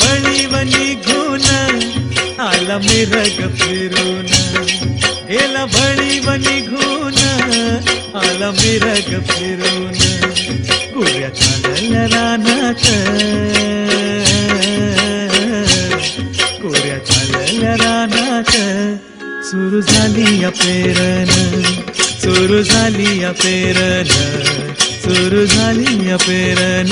बळीव निघून आला मिरग फिरून. गेला बळीव निघून आला मिरग फिरून. गुऱ्या चालल्या रानात. कोऱ्या चालल्या रानात. सुरू झाली या पेरण सुरू झाली या पेरण सुरू झाली या पेरण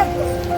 থাকতো